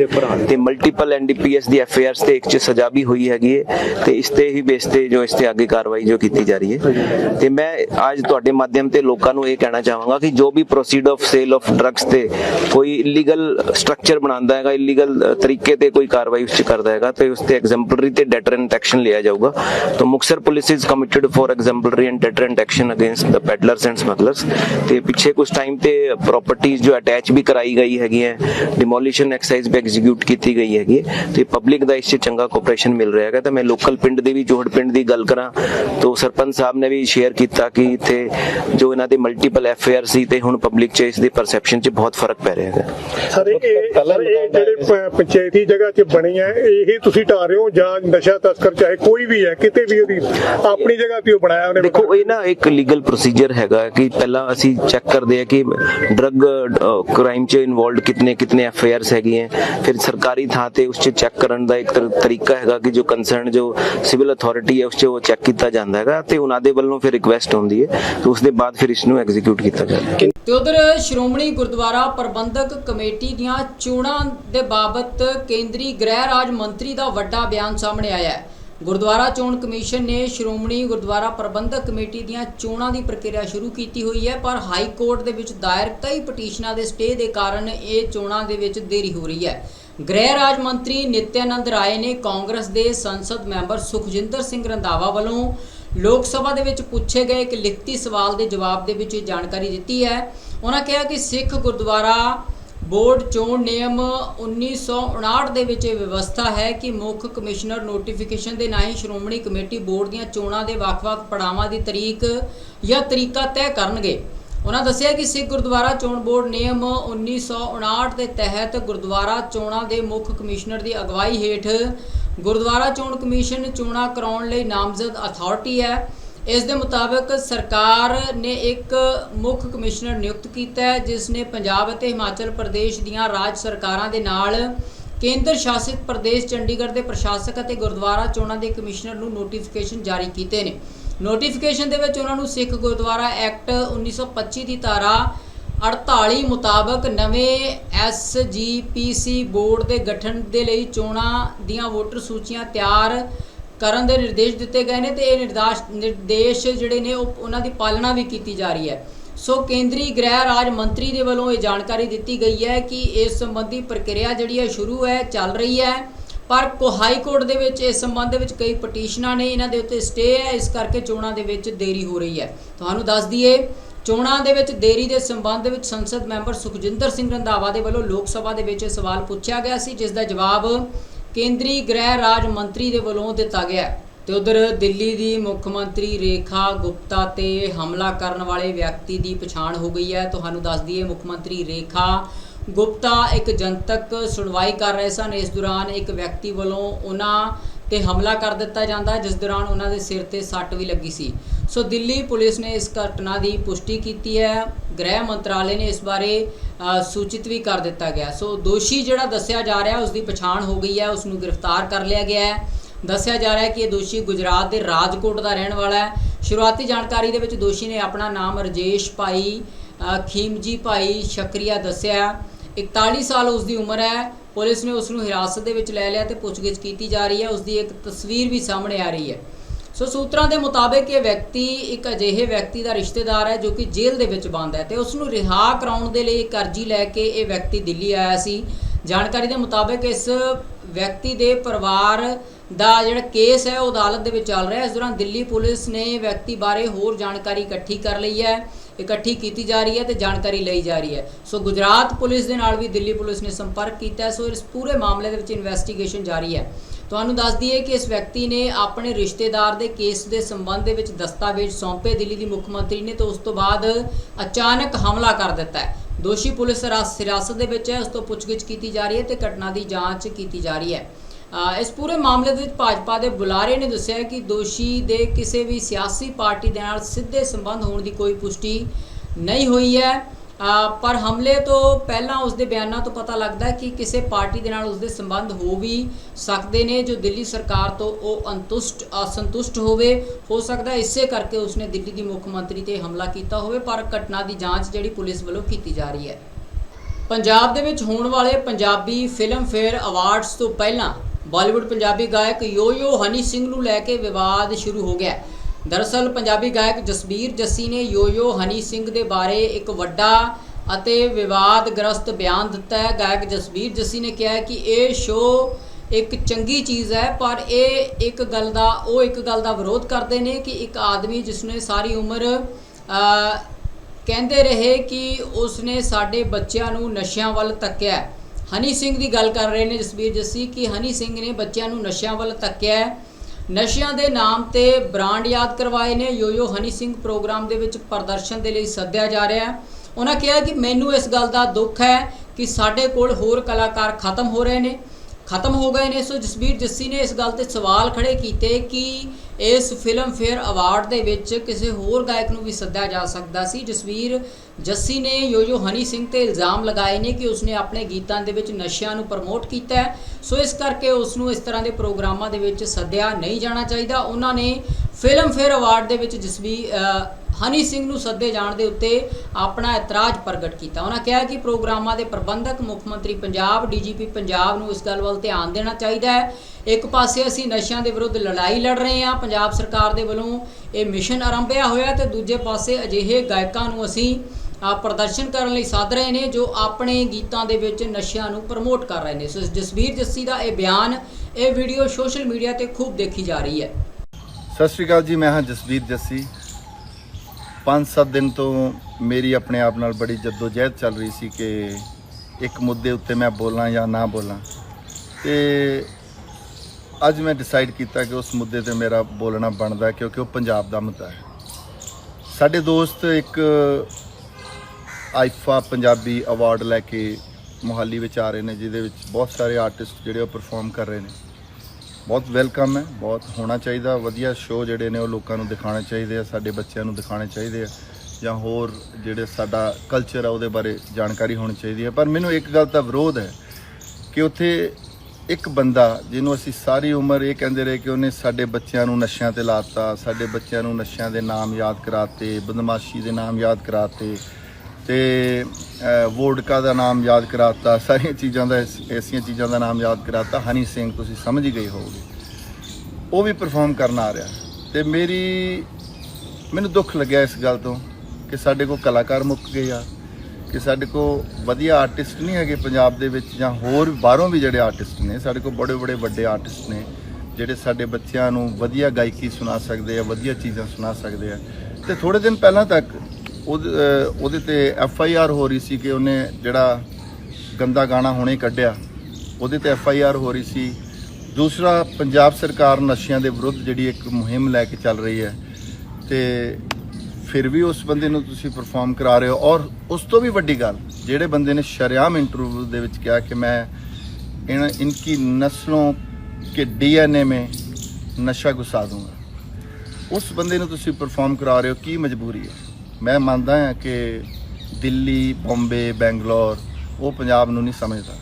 ਤੇ ਮਲਟੀਪਲ ਐਨਡੀਪੀਐਸ ਦੀ ਐਫ ਆਈ ਆਰਸ ਤੇ ਇੱਕ 'ਚ ਸਜ਼ਾ ਵੀ ਹੋਈ ਹੈਗੀ ਹੈ। ਤੇ ਇਸ ਤੇ ਹੀ ਬੇਸ ਤੇ ਜੋ ਇਸ ਤੇ ਅੱਗੇ ਕਾਰਵਾਈ ਜੋ ਕੀਤੀ ਜਾ ਰਹੀ ਹੈ। ਤੇ ਮੈਂ ਅੱਜ ਤੁਹਾਡੇ ਮਾਧਿਅਮ ਤੇ ਲੋਕਾਂ ਨੂੰ ਇਹ ਕਹਿਣਾ ਚਾਹਾਂਗਾ ਕਿ ਜੋ ਵੀ proceed of sale of drugs ਤੇ ਕੋਈ ਇਲੀਗਲ ਸਟਰਕਚਰ ਬਣਾਉਂਦਾ ਹੈਗਾ ਇਲੀਗਲ ਤਰੀਕੇ ਤੇ ਕੋਈ ਕਾਰਵਾਈ ਉਸ 'ਚ ਕਰਦਾ ਹੈਗਾ, ਤੇ ਉਸ ਤੇ ਐਗਜ਼ੈਂਪਲਰੀ ਤੇ ਡੈਟਰੈਂਟ ਐਕਸ਼ਨ ਲਿਆ ਜਾਊਗਾ। ਤਾਂ Muktsar police is committed for exemplary and deterrent action against the peddlers and smugglers ਤੇ ਪਿੱਛੇ ਕੁਝ ਟਾਈਮ ਤੇ ਪ੍ਰਾਪਰਟੀਆਂ ਜੋ ਅਟੈਚ ਵੀ ਕਰਾਈ ਗਈ ਹੈਗੀ ਹੈ ਡਿਮੋਲੀਸ਼ਨ ਐਕਸਰਸਾਈਜ਼ ਵੀ ਐਗਜ਼ੀਕਿਊਟ ਕੀਤੀ ਗਈ ਹੈਗੀ ਹੈ। ਤੇ ਪਬਲਿਕ ਦਾ ਇਸ 'ਚ ਚੰਗਾ ਕੋਆਪਰੇਸ਼ਨ ਮਿਲ ਰਿਹਾ ਹੈਗਾ। ਤਾਂ ਮੈਂ ਲੋਕਲ ਪਿੰਡ ਦੇ ਵੀ, ਜੋੜ ਪਿੰਡ ਦੀ ਗੱਲ ਕਰਾਂ, ਤਾਂ ਸਰਪੰਚ ਸਾਹਿਬ ਨੇ ਵੀ ਸ਼ੇਅਰ ਕੀਤਾ ਕਿ ਇੱਥੇ ਜੋ ਇਹਨਾਂ ਦੇ ਮਲਟੀਪਲ ਐਫ ਆਈ ਆਰ ਸੀ, ਤੇ ਹੁਣ ਪਬਲਿਕ 'ਚ ਇਸ ਦੀ ਪਰਸੈਪਸ਼ਨ 'ਚ ਬਹੁਤ ਫ਼ਰਕ ਪੈ ਰਿਹਾ ਹੈਗਾ। ਸਰ ਇਹ ਸਰ ਇਹ ਜਿਹੜੇ ਪ- ਪੰਚਾਇਤੀ ਜਗ੍ਹਾ 'ਚ ਬਣੀ ਹੈ ਇਹ ਤੁਸੀਂ ਢਾਹ ਰਹੇ ਹੋ ਜਾਂ ਨਸ਼ਾ ਤਸਕਰ ਚਾਹੇ ਕੋਈ ਵੀ ਹੈ ਕਿਤੇ ਵੀ ਉਹਦੀ ਆਪਣੀ ਜਗ੍ਹਾ ਤੇ ਉਹ ਬਣਾਇਆ ਉਹਨੇ ਦੇਖੋ ਇਹ ਨਾ ਇੱਕ ਲੀਗਲ ਪ੍ਰੋਸੀਜਰ ਹੈਗਾ ਕਿ ਪਹਿਲਾਂ ਅਸੀਂ ਚੈੱਕ ਕਰਦੇ ਆ ਕਿ ਡਰੱਗ ਕ੍ਰਾਈਮ 'ਚ ਇਨਵੋਲਡ ਕਿਤਨੇ ਕਿਤਨੇ ਐਫ ਆਈ ਆਰਸ ਹੈਗੀਆਂ ਫਿਰ ਸਰਕਾਰੀ ਥਾਂ ਤੇ ਉਸ 'ਚ ਚੈੱਕ ਕਰਨ ਦਾ ਇੱਕ ਤਰ- ਤਰੀਕਾ ਹੈਗਾ ਕਿ ਜੋ ਕੰਸਰਨ ਜੋ ਸਿਵਲ ਅਥਾਰਟੀ ਹੈ ਉਸ 'ਚ ਉਹ ਚੈੱਕ ਕੀਤਾ ਜਾਂਦਾ ਹੈਗਾ ਤੇ ਉਹਨਾਂ ਦੇ ਵੱਲੋਂ ਫਿਰ ਰਿਕੁਐਸਟ ਹੁੰਦੀ ਹੈ ਤੇ ਉਸ ਦੇ ਬਾਅਦ ਫਿਰ ਇਸ ਨੂੰ ਐਗਜ਼ੀਕਿਊਟ ਕੀਤਾ ਜਾਂਦਾ ਹੈ। ਤੇ ਉਧਰ ਸ਼੍ਰੋਮਣੀ ਗੁਰਦੁਆਰਾ ਪ੍ਰਬੰਧਕ ਕਮੇਟੀ ਦੀਆਂ ਚੋਣਾਂ ਦੇ ਬਾਬਤ ਕੇਂਦਰੀ ਗ੍ਰਹਿ ਰਾਜ ਮੰਤਰੀ ਦਾ ਵੱਡਾ ਬਿਆਨ ਸਾਹਮਣੇ ਆਇਆ ਹੈ। ਗੁਰਦੁਆਰਾ ਚੋਣ ਕਮਿਸ਼ਨ ਨੇ ਸ਼੍ਰੋਮਣੀ ਗੁਰਦੁਆਰਾ ਪ੍ਰਬੰਧਕ ਕਮੇਟੀ ਦੀਆਂ ਚੋਣਾਂ ਦੀ ਪ੍ਰਕਿਰਿਆ ਸ਼ੁਰੂ ਕੀਤੀ ਹੋਈ ਹੈ, ਪਰ ਹਾਈ ਕੋਰਟ ਦੇ ਵਿੱਚ ਦਾਇਰ ਕਈ ਪਟੀਸ਼ਨਾਂ ਦੇ ਸਟੇ ਦੇ ਕਾਰਨ ਇਹ ਚੋਣਾਂ ਦੇ ਵਿੱਚ ਦੇਰੀ ਹੋ ਰਹੀ ਹੈ। ਗ੍ਰਹਿ ਰਾਜ ਮੰਤਰੀ ਨਿਤਿਆਨੰਦ ਰਾਏ ਨੇ ਕਾਂਗਰਸ ਦੇ ਸੰਸਦ ਮੈਂਬਰ ਸੁਖਜਿੰਦਰ ਸਿੰਘ ਰੰਧਾਵਾ ਵੱਲੋਂ ਲੋਕ ਸਭਾ ਦੇ ਵਿੱਚ ਪੁੱਛੇ ਗਏ ਇੱਕ ਲਿਖਤੀ ਸਵਾਲ ਦੇ ਜਵਾਬ ਦੇ ਵਿੱਚ ਇਹ ਜਾਣਕਾਰੀ ਦਿੱਤੀ ਹੈ। ਉਹਨਾਂ ਕਿਹਾ ਕਿ ਸਿੱਖ ਗੁਰਦੁਆਰਾ ਬੋਰਡ ਚੋਣ ਨਿਯਮ 1959 ਦੇ ਵਿੱਚ ਇਹ ਵਿਵਸਥਾ ਹੈ ਕਿ ਮੁੱਖ ਕਮਿਸ਼ਨਰ ਨੋਟੀਫਿਕੇਸ਼ਨ ਦੇ ਨਾਲ ਹੀ ਸ਼੍ਰੋਮਣੀ ਕਮੇਟੀ ਬੋਰਡ ਦੀਆਂ ਚੋਣਾਂ ਦੇ ਵੱਖ-ਵੱਖ ਪੜਾਵਾਂ ਦੀ ਤਰੀਕ ਜਾਂ ਤਰੀਕਾ ਤੈਅ ਕਰਨਗੇ। ਉਹਨਾਂ ਦੱਸਿਆ ਕਿ ਸਿੱਖ ਗੁਰਦੁਆਰਾ ਚੋਣ ਬੋਰਡ ਨਿਯਮ 1959 ਦੇ ਤਹਿਤ ਗੁਰਦੁਆਰਾ ਚੋਣਾਂ ਦੇ ਮੁੱਖ ਕਮਿਸ਼ਨਰ ਦੀ ਅਗਵਾਈ ਹੇਠ ਗੁਰਦੁਆਰਾ ਚੋਣ ਕਮਿਸ਼ਨ ਚੋਣਾਂ ਕਰਾਉਣ ਲਈ ਨਾਮਜ਼ਦ ਅਥਾਰਟੀ ਹੈ। ਇਸ ਦੇ ਮੁਤਾਬਕ ਸਰਕਾਰ ਨੇ ਇੱਕ ਮੁੱਖ ਕਮਿਸ਼ਨਰ ਨਿਯੁਕਤ ਕੀਤਾ ਹੈ, ਜਿਸ ਨੇ ਪੰਜਾਬ ਅਤੇ ਹਿਮਾਚਲ ਪ੍ਰਦੇਸ਼ ਦੀਆਂ ਰਾਜ ਸਰਕਾਰਾਂ ਦੇ ਨਾਲ ਕੇਂਦਰ ਸ਼ਾਸਿਤ ਪ੍ਰਦੇਸ਼, ਚੰਡੀਗੜ੍ਹ ਦੇ ਪ੍ਰਸ਼ਾਸਕ ਅਤੇ ਗੁਰਦੁਆਰਾ ਚੋਣਾਂ ਦੇ ਕਮਿਸ਼ਨਰ ਨੂੰ ਨੋਟੀਫਿਕੇਸ਼ਨ ਜਾਰੀ ਕੀਤੇ ਨੇ। ਨੋਟੀਫਿਕੇਸ਼ਨ ਦੇ ਵਿੱਚ ਉਹਨਾਂ ਨੂੰ ਸਿੱਖ ਗੁਰਦੁਆਰਾ ਐਕਟ 1925 ਦੀ ਧਾਰਾ 48 ਮੁਤਾਬਕ ਨਵੇਂ ਐਸਜੀਪੀਸੀ ਬੋਰਡ ਦੇ ਗਠਨ ਦੇ ਲਈ ਚੋਣਾਂ ਦੀਆਂ ਵੋਟਰ ਸੂਚੀਆਂ ਤਿਆਰ ਕਰਨ ਦੇ ਨਿਰਦੇਸ਼ ਦਿੱਤੇ ਗਏ ਨੇ ਤੇ ਇਹ ਨਿਰਦਾਸ਼ ਨਿਰਦੇਸ਼ ਜਿਹੜੇ ਨੇ ਉਹ ਉਹਨਾਂ ਦੀ ਪਾਲਣਾ ਵੀ ਕੀਤੀ ਜਾ ਰਹੀ ਹੈ। ਸੋ ਕੇਂਦਰੀ ਗ੍ਰਹਿ ਰਾਜ ਮੰਤਰੀ ਦੇ ਵੱਲੋਂ ਇਹ ਜਾਣਕਾਰੀ ਦਿੱਤੀ ਗਈ ਹੈ ਕਿ ਇਸ ਸੰਬੰਧੀ ਪ੍ਰਕਿਰਿਆ ਜਿਹੜੀ ਹੈ ਸ਼ੁਰੂ ਹੈ, ਚੱਲ ਰਹੀ ਹੈ। ਪਰ ਕੋ ਹਾਈ ਕੋਰਟ ਦੇ ਵਿੱਚ ਇਸ ਸੰਬੰਧ ਦੇ ਵਿੱਚ ਕਈ ਪਟੀਸ਼ਨਾਂ ਨੇ ਇਹਨਾਂ ਦੇ ਉੱਤੇ ਸਟੇ ਹੈ, ਇਸ ਕਰਕੇ ਚੋਣਾਂ ਦੇ ਵਿੱਚ ਦੇਰੀ ਹੋ ਰਹੀ ਹੈ। ਤੁਹਾਨੂੰ ਦੱਸ ਦਈਏ, ਚੋਣਾਂ ਦੇ ਵਿੱਚ ਦੇਰੀ ਦੇ ਸੰਬੰਧ ਵਿੱਚ ਸੰਸਦ ਮੈਂਬਰ ਸੁਖਜਿੰਦਰ ਸਿੰਘ ਰੰਧਾਵਾ ਦੇ ਵੱਲੋਂ ਲੋਕ ਸਭਾ ਦੇ ਵਿੱਚ ਇਹ ਸਵਾਲ ਪੁੱਛਿਆ ਗਿਆ ਸੀ, ਜਿਸ ਦਾ ਜਵਾਬ ਕੇਂਦਰੀ ਗ੍ਰਹਿ ਰਾਜ ਮੰਤਰੀ ਦੇ ਵੱਲੋਂ ਦਿੱਤਾ ਗਿਆ ਹੈ। ਤੇ ਉਧਰ ਦਿੱਲੀ ਦੀ ਮੁੱਖ ਮੰਤਰੀ ਰੇਖਾ ਗੁਪਤਾ ਤੇ ਹਮਲਾ ਕਰਨ ਵਾਲੇ ਵਿਅਕਤੀ ਦੀ ਪਛਾਣ ਹੋ ਗਈ ਹੈ ਤੁਹਾਨੂੰ ਦੱਸ ਦਈਏ, ਮੁੱਖ ਮੰਤਰੀ ਰੇਖਾ ਗੁਪਤਾ ਇੱਕ ਜਨਤਕ ਸੁਣਵਾਈ ਕਰ ਰਹੇ ਸਨ ਇਸ ਦੌਰਾਨ ਇੱਕ ਵਿਅਕਤੀ ਵੱਲੋਂ ਉਹਨਾਂ ਤੇ ਹਮਲਾ ਕਰ ਦਿੱਤਾ ਜਾਂਦਾ, ਜਿਸ ਦੌਰਾਨ ਉਹਨਾਂ ਦੇ ਸਿਰ ਤੇ ਸੱਟ ਵੀ ਲੱਗੀ ਸੀ। ਸੋ ਦਿੱਲੀ ਪੁਲਿਸ ਨੇ ਇਸ ਘਟਨਾ ਦੀ ਪੁਸ਼ਟੀ ਕੀਤੀ ਹੈ। ਗ੍ਰਹਿ ਮੰਤਰਾਲੇ ਨੇ ਇਸ ਬਾਰੇ ਸੂਚਿਤ ਵੀ ਕਰ ਦਿੱਤਾ ਗਿਆ। ਸੋ ਦੋਸ਼ੀ ਜਿਹੜਾ ਦੱਸਿਆ ਜਾ ਰਿਹਾ ਉਸ ਦੀ ਪਛਾਣ ਹੋ ਗਈ ਹੈ ਉਸ ਨੂੰ ਗ੍ਰਿਫਤਾਰ ਕਰ ਲਿਆ ਗਿਆ ਹੈ। ਦੱਸਿਆ ਜਾ ਰਿਹਾ ਹੈ ਕਿ ਇਹ ਦੋਸ਼ੀ ਗੁਜਰਾਤ ਦੇ ਰਾਜਕੋਟ ਦਾ ਰਹਿਣ ਵਾਲਾ ਹੈ। ਸ਼ੁਰੂਆਤੀ ਜਾਣਕਾਰੀ ਦੇ ਵਿੱਚ ਦੋਸ਼ੀ ਨੇ ਆਪਣਾ ਨਾਮ ਰਜੇਸ਼ ਭਾਈ ਖੀਮਜੀ ਭਾਈ ਸ਼ਕਰੀਆ ਦੱਸਿਆ 41 ਸਾਲ ਉਸ ਦੀ ਉਮਰ ਹੈ। ਪੁਲਿਸ ਨੇ ਉਸ ਨੂੰ ਹਿਰਾਸਤ ਦੇ ਵਿੱਚ ਲੈ ਲਿਆ ਤੇ ਪੁੱਛਗਿੱਛ ਕੀਤੀ ਜਾ ਰਹੀ ਹੈ। ਉਸ ਦੀ ਇੱਕ ਤਸਵੀਰ ਵੀ ਸਾਹਮਣੇ ਆ ਰਹੀ ਹੈ। ਸੋ ਸੂਤਰਾਂ ਦੇ ਮੁਤਾਬਕ ਇਹ ਵਿਅਕਤੀ ਇੱਕ ਅਜਿਹੇ ਵਿਅਕਤੀ ਦਾ ਰਿਸ਼ਤੇਦਾਰ ਹੈ ਜੋ ਕਿ ਜੇਲ੍ਹ ਦੇ ਵਿੱਚ ਬੰਦ ਹੈ ਤੇ ਉਸ ਨੂੰ ਰਿਹਾ ਕਰਾਉਣ ਦੇ ਲਈ ਇੱਕ ਅਰਜੀ ਲੈ ਕੇ ਇਹ ਵਿਅਕਤੀ ਦਿੱਲੀ ਆਇਆ ਸੀ। ਜਾਣਕਾਰੀ ਦੇ ਮੁਤਾਬਕ ਇਸ ਵਿਅਕਤੀ ਦੇ ਪਰਿਵਾਰ ਦਾ ਜਿਹੜਾ ਕੇਸ ਹੈ, ਉਹ ਅਦਾਲਤ ਦੇ ਵਿੱਚ ਚੱਲ ਰਿਹਾ ਹੈ। ਇਸ ਦੌਰਾਨ ਦਿੱਲੀ ਪੁਲਿਸ ਨੇ ਵਿਅਕਤੀ ਬਾਰੇ ਹੋਰ ਜਾਣਕਾਰੀ ਇਕੱਠੀ ਕਰ ਲਈ ਹੈ। ਇਕੱਠੀ ਕੀਤੀ ਜਾ ਰਹੀ ਹੈ ਤੇ ਜਾਣਕਾਰੀ ਲਈ ਜਾ ਰਹੀ ਹੈ। ਸੋ ਗੁਜਰਾਤ ਪੁਲਿਸ ਦੇ ਨਾਲ ਵੀ ਦਿੱਲੀ ਪੁਲਿਸ ਨੇ ਸੰਪਰਕ ਕੀਤਾ ਹੈ। ਸੋ ਇਸ ਪੂਰੇ ਮਾਮਲੇ ਦੇ ਵਿੱਚ ਇਨਵੈਸਟੀਗੇਸ਼ਨ ਜਾਰੀ ਹੈ। ਤੁਹਾਨੂੰ ਦੱਸ ਦਈਏ ਕਿ ਇਸ ਵਿਅਕਤੀ ਨੇ ਆਪਣੇ ਰਿਸ਼ਤੇਦਾਰ ਦੇ ਕੇਸ ਦੇ ਸੰਬੰਧ ਦੇ ਵਿੱਚ ਦਸਤਾਵੇਜ਼ ਸੌਂਪੇ ਦਿੱਲੀ ਦੀ ਮੁੱਖ ਮੰਤਰੀ ਨੇ ਤੇ ਉਸ ਤੋਂ ਬਾਅਦ ਅਚਾਨਕ ਹਮਲਾ ਕਰ ਦਿੱਤਾ ਹੈ। ਦੋਸ਼ੀ ਪੁਲਿਸ ਹਿਰਾਸ- ਹਿਰਾਸਤ ਦੇ ਵਿੱਚ ਹੈ। ਉਸ ਤੋਂ ਪੁੱਛਗਿੱਛ ਕੀਤੀ ਜਾ ਰਹੀ ਹੈ ਤੇ ਘਟਨਾ ਦੀ ਜਾਂਚ ਕੀਤੀ ਜਾ ਰਹੀ ਹੈ। ਇਸ ਪੂਰੇ ਮਾਮਲੇ ਦੇ ਵਿੱਚ ਭਾਜਪਾ ਦੇ ਬੁਲਾਰੇ ਨੇ ਦੱਸਿਆ ਕਿ ਦੋਸ਼ੀ ਦੇ ਕਿਸੇ ਵੀ ਸਿਆਸੀ ਪਾਰਟੀ ਦੇ ਨਾਲ ਸਿੱਧੇ ਸੰਬੰਧ ਹੋਣ ਦੀ ਕੋਈ ਪੁਸ਼ਟੀ ਨਹੀਂ ਹੋਈ ਹੈ। ਪਰ ਹਮਲੇ ਤੋਂ ਪਹਿਲਾਂ ਉਸ ਦੇ ਬਿਆਨਾਂ ਤੋਂ ਪਤਾ ਲੱਗਦਾ ਕਿ ਕਿਸੇ ਪਾਰਟੀ ਦੇ ਨਾਲ ਉਸ ਦੇ ਸੰਬੰਧ ਹੋ ਵੀ ਸਕਦੇ ਨੇ, ਜੋ ਦਿੱਲੀ ਸਰਕਾਰ ਤੋਂ ਉਹ ਅੰਤੁਸ਼ਟ, ਅਸੰਤੁਸ਼ਟ ਹੋਵੇ। ਹੋ ਸਕਦਾ ਇਸੇ ਕਰਕੇ ਉਸਨੇ ਦਿੱਲੀ ਦੀ ਮੁੱਖ ਮੰਤਰੀ ਤੇ ਹਮਲਾ ਕੀਤਾ ਹੋਵੇ, ਪਰ ਘਟਨਾ ਦੀ ਜਾਂਚ ਜਿਹੜੀ ਪੁਲਿਸ ਵੱਲੋਂ ਕੀਤੀ ਜਾ ਰਹੀ ਹੈ। ਪੰਜਾਬ ਦੇ ਵਿੱਚ ਹੋਣ ਵਾਲੇ ਪੰਜਾਬੀ ਫਿਲਮ ਫੇਅਰ ਅਵਾਰਡਸ ਤੋਂ ਪਹਿਲਾਂ ਬਾਲੀਵੁੱਡ ਪੰਜਾਬੀ ਗਾਇਕ ਯੋਯੋ ਹਨੀ ਸਿੰਘ ਨੂੰ ਲੈ ਕੇ ਵਿਵਾਦ ਸ਼ੁਰੂ ਹੋ ਗਿਆ। ਦਰਅਸਲ ਪੰਜਾਬੀ ਗਾਇਕ ਜਸਬੀਰ ਜੱਸੀ ਨੇ ਯੋਯੋ ਹਨੀ ਸਿੰਘ ਦੇ ਬਾਰੇ ਇੱਕ ਵੱਡਾ ਅਤੇ ਵਿਵਾਦਗ੍ਰਸਤ ਬਿਆਨ ਦਿੱਤਾ ਹੈ। ਗਾਇਕ ਜਸਬੀਰ ਜੱਸੀ ਨੇ ਕਿਹਾ ਕਿ ਇਹ ਸ਼ੋਅ ਇੱਕ ਚੰਗੀ ਚੀਜ਼ ਹੈ, ਪਰ ਇਹ ਇੱਕ ਗੱਲ ਦਾ, ਉਹ ਇੱਕ ਗੱਲ ਦਾ ਵਿਰੋਧ ਕਰਦੇ ਨੇ ਕਿ ਇੱਕ ਆਦਮੀ ਜਿਸ ਨੇ ਸਾਰੀ ਉਮਰ ਕਹਿੰਦੇ ਰਹੇ ਕਿ ਉਸਨੇ ਸਾਡੇ ਬੱਚਿਆਂ ਨੂੰ ਨਸ਼ਿਆਂ ਵੱਲ ਤੱਕਿਆ ਹਨੀ ਸਿੰਘ ਦੀ ਗੱਲ ਕਰ ਰਹੇ ਨੇ ਜਸਬੀਰ ਜੱਸੀ ਕਿ ਹਨੀ ਸਿੰਘ ਨੇ ਬੱਚਿਆਂ ਨੂੰ ਨਸ਼ਿਆਂ ਵੱਲ ਧੱਕਿਆ ਨਸ਼ਿਆਂ ਦੇ ਨਾਮ ਤੇ ਬ੍ਰਾਂਡ ਯਾਦ ਕਰਵਾਏ ਨੇ। ਯੋਯੋ ਹਨੀ ਸਿੰਘ ਪ੍ਰੋਗਰਾਮ ਦੇ ਵਿੱਚ ਪ੍ਰਦਰਸ਼ਨ ਦੇ ਲਈ ਸੱਦਿਆ ਜਾ ਰਿਹਾ ਹੈ। ਉਹਨਾਂ ਕਿਹਾ ਕਿ ਮੈਨੂੰ ਇਸ ਗੱਲ ਦਾ ਦੁੱਖ ਹੈ ਕਿ ਸਾਡੇ ਕੋਲ ਹੋਰ ਕਲਾਕਾਰ ਖਤਮ ਹੋ ਰਹੇ ਨੇ। ਖਤਮ ਹੋ ਗਏ ਨੇ। ਸੋ ਜਸਬੀਰ ਜੱਸੀ ਨੇ ਇਸ ਗੱਲ ਤੇ ਸਵਾਲ ਖੜੇ ਕੀਤੇ ਕਿ ਇਸ ਫਿਲਮ ਫੇਅਰ ਅਵਾਰਡ ਦੇ ਵਿੱਚ ਕਿਸੇ ਹੋਰ ਗਾਇਕ ਨੂੰ ਵੀ ਸੱਦਿਆ ਜਾ ਸਕਦਾ ਸੀ। ਜਸਬੀਰ ਜੱਸੀ ਨੇ ਯੋਯੋ ਹਨੀ ਸਿੰਘ ਤੇ ਇਲਜ਼ਾਮ ਲਗਾਏ ਨੇ ਕਿ ਉਸਨੇ ਆਪਣੇ ਗੀਤਾਂ ਦੇ ਵਿੱਚ ਨਸ਼ਿਆਂ ਨੂੰ ਪ੍ਰਮੋਟ ਕੀਤਾ ਹੈ। ਸੋ ਇਸ ਕਰਕੇ ਉਸ ਨੂੰ ਇਸ ਤਰ੍ਹਾਂ ਦੇ ਪ੍ਰੋਗਰਾਮਾਂ ਦੇ ਵਿੱਚ ਸੱਦਿਆ ਨਹੀਂ ਜਾਣਾ ਚਾਹੀਦਾ। ਉਹਨਾਂ ਨੇ ਫਿਲਮ ਫੇਅਰ ਅਵਾਰਡ ਦੇ ਵਿੱਚ ਜਸਵੀਰ ਹਨੀ ਸਿੰਘ ਨੂੰ ਸੱਦੇ ਜਾਣ ਦੇ ਉੱਤੇ ਆਪਣਾ ਇਤਰਾਜ਼ ਪ੍ਰਗਟ ਕੀਤਾ। ਉਹਨਾਂ ਕਿਹਾ ਕਿ ਪ੍ਰੋਗਰਾਮਾਂ ਦੇ ਪ੍ਰਬੰਧਕ ਮੁੱਖ ਮੰਤਰੀ ਪੰਜਾਬ, ਡੀਜੀਪੀ ਪੰਜਾਬ ਨੂੰ ਇਸ ਗੱਲ ਵੱਲ ਧਿਆਨ ਦੇਣਾ ਚਾਹੀਦਾ ਹੈ। ਇੱਕ ਪਾਸੇ ਅਸੀਂ ਨਸ਼ਿਆਂ ਦੇ ਵਿਰੁੱਧ ਲੜਾਈ ਲੜ ਰਹੇ ਹਾਂ। ਪੰਜਾਬ ਸਰਕਾਰ ਦੇ ਵੱਲੋਂ ਇਹ ਮਿਸ਼ਨ ਆਰੰਭਿਆ ਹੋਇਆ ਤੇ ਦੂਜੇ ਪਾਸੇ ਅਜਿਹੇ ਗਾਇਕਾਂ ਨੂੰ ਅਸੀਂ ਪ੍ਰਦਰਸ਼ਨ ਕਰਨ ਲਈ ਸੱਦ ਰਹੇ ਨੇ ਜੋ ਆਪਣੇ ਗੀਤਾਂ ਦੇ ਵਿੱਚ ਨਸ਼ਿਆਂ ਨੂੰ ਪ੍ਰਮੋਟ ਕਰ ਰਹੇ ਨੇ। ਸੋ ਜਸਬੀਰ ਜੱਸੀ ਦਾ ਇਹ ਬਿਆਨ, ਇਹ ਵੀਡੀਓ ਸੋਸ਼ਲ ਮੀਡੀਆ ਤੇ ਖੂਬ ਦੇਖੀ ਜਾ ਰਹੀ ਹੈ। ਸਤਿ ਸ਼੍ਰੀ ਅਕਾਲ ਜੀ, ਮੈਂ ਹਾਂ ਜਸਵੀਰ ਜੱਸੀ। 5-7 ਦਿਨ ਤੋਂ ਮੇਰੀ ਆਪਣੇ ਆਪ ਨਾਲ ਬੜੀ ਜਦੋਜਹਿਦ ਚੱਲ ਰਹੀ ਸੀ ਕਿ ਇੱਕ ਮੁੱਦੇ ਉੱਤੇ ਮੈਂ ਬੋਲਾਂ ਜਾਂ ਨਾ ਬੋਲਾਂ। ਤੇ ਅੱਜ ਮੈਂ ਡਿਸਾਈਡ ਕੀਤਾ ਕਿ ਉਸ ਮੁੱਦੇ ਤੇ ਮੇਰਾ ਬੋਲਣਾ ਬਣਦਾ ਕਿਉਂਕਿ ਉਹ ਪੰਜਾਬ ਦਾ ਮੁੱਦਾ ਹੈ। ਸਾਡੇ ਦੋਸਤ ਇੱਕ ਆਈਫਾ ਪੰਜਾਬੀ ਅਵਾਰਡ ਲੈ ਕੇ ਮੁਹਾਲੀ ਵਿੱਚ ਆ ਰਹੇ ਨੇ, ਜਿਹਦੇ ਵਿੱਚ ਬਹੁਤ ਸਾਰੇ ਆਰਟਿਸਟ ਜਿਹੜੇ ਉਹ ਪਰਫਾਰਮ ਕਰ ਰਹੇ ਨੇ। ਬਹੁਤ ਵੈਲਕਮ ਹੈ, ਬਹੁਤ ਹੋਣਾ ਚਾਹੀਦਾ, ਵਧੀਆ ਸ਼ੋਅ ਜਿਹੜੇ ਨੇ ਉਹ ਲੋਕਾਂ ਨੂੰ ਦਿਖਾਉਣੇ ਚਾਹੀਦੇ ਆ, ਸਾਡੇ ਬੱਚਿਆਂ ਨੂੰ ਦਿਖਾਉਣੇ ਚਾਹੀਦੇ ਆ, ਜਾਂ ਹੋਰ ਜਿਹੜੇ ਸਾਡਾ ਕਲਚਰ ਆ ਉਹਦੇ ਬਾਰੇ ਜਾਣਕਾਰੀ ਹੋਣੀ ਚਾਹੀਦੀ ਹੈ। ਪਰ ਮੈਨੂੰ ਇੱਕ ਗੱਲ ਦਾ ਵਿਰੋਧ ਹੈ ਕਿ ਉੱਥੇ ਇੱਕ ਬੰਦਾ ਜਿਹਨੂੰ ਅਸੀਂ ਸਾਰੀ ਉਮਰ ਇਹ ਕਹਿੰਦੇ ਰਹੇ ਕਿ ਉਹਨੇ ਸਾਡੇ ਬੱਚਿਆਂ ਨੂੰ ਨਸ਼ਿਆਂ ਤੇ ਲਾਤਾ, ਸਾਡੇ ਬੱਚਿਆਂ ਨੂੰ ਨਸ਼ਿਆਂ ਦੇ ਨਾਮ ਯਾਦ ਕਰਾਤੇ, ਬਦਮਾਸ਼ੀ ਦੇ ਨਾਮ ਯਾਦ ਕਰਾਤੇ ਤੇ ਵੋਡਕਾ ਦਾ ਨਾਮ ਯਾਦ ਕਰਾਤਾ, ਸਾਰੀਆਂ ਚੀਜ਼ਾਂ ਦਾ ਐਸ- ਐਸੀਆਂ ਚੀਜ਼ਾਂ ਦਾ ਨਾਮ ਯਾਦ ਕਰਾਤਾ, ਹਨੀ ਸਿੰਘ ਤੁਸੀਂ ਸਮਝ ਹੀ ਗਏ ਹੋਵੋਗੇ। ਉਹ ਵੀ ਪਰਫਾਰਮ ਕਰਨ ਆ ਰਿਹਾ। ਤੇ ਮੇਰੀ, ਮੈਨੂੰ ਦੁੱਖ ਲੱਗਿਆ ਇਸ ਗੱਲ ਤੋਂ ਕਿ ਸਾਡੇ ਕੋਲ ਕਲਾਕਾਰ ਮੁੱਕ ਗਏ ਆ, ਕਿ ਸਾਡੇ ਕੋਲ ਵਧੀਆ ਆਰਟਿਸਟ ਨਹੀਂ ਹੈਗੇ ਪੰਜਾਬ ਦੇ ਵਿੱਚ, ਜਾਂ ਹੋਰ ਬਾਹਰੋਂ ਵੀ ਜਿਹੜੇ ਆਰਟਿਸਟ ਨੇ, ਸਾਡੇ ਕੋਲ ਬੜੇ ਬੜੇ ਵੱਡੇ ਆਰਟਿਸਟ ਨੇ, ਜਿਹੜੇ ਸਾਡੇ ਬੱਚਿਆਂ ਨੂੰ ਵਧੀਆ ਗਾਇਕੀ ਸੁਣਾ ਸਕਦੇ ਆ, ਵਧੀਆ ਚੀਜ਼ਾਂ ਸੁਣਾ ਸਕਦੇ ਆ। ਤੇ ਥੋੜੇ ਦਿਨ ਪਹਿਲਾਂ ਤੱਕ ਉਹਦੇ ਤੇ ਐਫ ਆਈ ਆਰ ਹੋ ਰਹੀ ਸੀ ਕਿ ਉਹਨੇ ਜਿਹੜਾ ਗੰਦਾ ਗਾਣਾ ਹੁਣੇ ਕੱਢਿਆ, ਉਹਦੇ ਤੇ ਐਫ ਆਈ ਆਰ ਹੋ ਰਹੀ ਸੀ। ਦੂਸਰਾ, ਪੰਜਾਬ ਸਰਕਾਰ ਨਸ਼ਿਆਂ ਦੇ ਵਿਰੁੱਧ ਜਿਹੜੀ ਇੱਕ ਮੁਹਿੰਮ ਲੈ ਕੇ ਚੱਲ ਰਹੀ ਹੈ ਤੇ ਫਿਰ ਵੀ ਉਸ ਬੰਦੇ ਨੂੰ ਤੁਸੀਂ ਪਰਫਾਰਮ ਕਰਾ ਰਹੇ ਹੋ। ਔਰ ਉਸ ਤੋਂ ਵੀ ਵੱਡੀ ਗੱਲ, ਜਿਹੜੇ ਬੰਦੇ ਨੇ ਸ਼ਰਿਆਮ ਇੰਟਰਵਿਊ ਦੇ ਵਿੱਚ ਕਿਹਾ ਕਿ ਮੈਂ ਇਹਨਾਂ ਇਨਕੀ ਨਸਲੋਂ ਕੇ ਡੀਐਨਏ ਮੇ ਨਸ਼ਾ ਗੁਸਾ ਦੂੰਗਾ। ਉਸ ਬੰਦੇ ਨੂੰ ਤੁਸੀਂ ਪਰਫਾਰਮ ਕਰਾ ਰਹੇ ਹੋ, ਕੀ ਮਜਬੂਰੀ ਹੈ? ਮੈਂ ਮੰਨਦਾ ਹਾਂ ਕਿ ਦਿੱਲੀ, ਬੰਬੇ, ਬੈਂਗਲੌਰ, ਉਹ ਪੰਜਾਬ ਨੂੰ ਨਹੀਂ ਸਮਝਦਾ।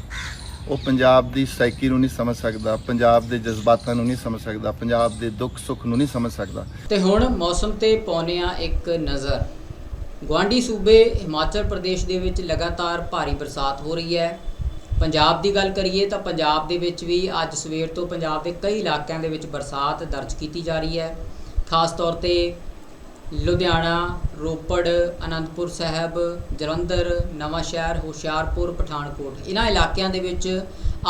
ਉਹ ਪੰਜਾਬ ਦੀ ਸਾਈਕੀ ਨੂੰ ਨਹੀਂ ਸਮਝ ਸਕਦਾ, ਪੰਜਾਬ ਦੇ ਜਜ਼ਬਾਤਾਂ ਨੂੰ ਨਹੀਂ ਸਮਝ ਸਕਦਾ, ਪੰਜਾਬ ਦੇ ਦੁੱਖ ਸੁੱਖ ਨੂੰ ਨਹੀਂ ਸਮਝ ਸਕਦਾ। ਤੇ ਹੁਣ ਮੌਸਮ ਤੇ ਪਾਉਂਦੇ ਆ ਇੱਕ ਨਜ਼ਰ। ਗੁਆਂਢੀ ਸੂਬੇ ਹਿਮਾਚਲ ਪ੍ਰਦੇਸ਼ ਦੇ ਵਿੱਚ ਲਗਾਤਾਰ ਭਾਰੀ ਬਰਸਾਤ ਹੋ ਰਹੀ ਹੈ। ਪੰਜਾਬ ਦੀ ਗੱਲ ਕਰੀਏ ਤਾਂ ਪੰਜਾਬ ਦੇ ਵਿੱਚ ਵੀ ਅੱਜ ਸਵੇਰ ਤੋਂ ਪੰਜਾਬ ਦੇ ਕਈ ਇਲਾਕਿਆਂ ਦੇ ਵਿੱਚ ਬਰਸਾਤ ਦਰਜ ਕੀਤੀ ਜਾ ਰਹੀ ਹੈ। ਖਾਸ ਤੌਰ ਤੇ ਲੁਧਿਆਣਾ, ਰੋਪੜ, ਅਨੰਦਪੁਰ ਸਾਹਿਬ, ਜਲੰਧਰ ਨਵਾਂਸ਼ਹਿਰ ਹੁਸ਼ਿਆਰਪੁਰ, ਪਠਾਨਕੋਟ। ਇਹਨਾਂ ਇਲਾਕਿਆਂ ਦੇ ਵਿੱਚ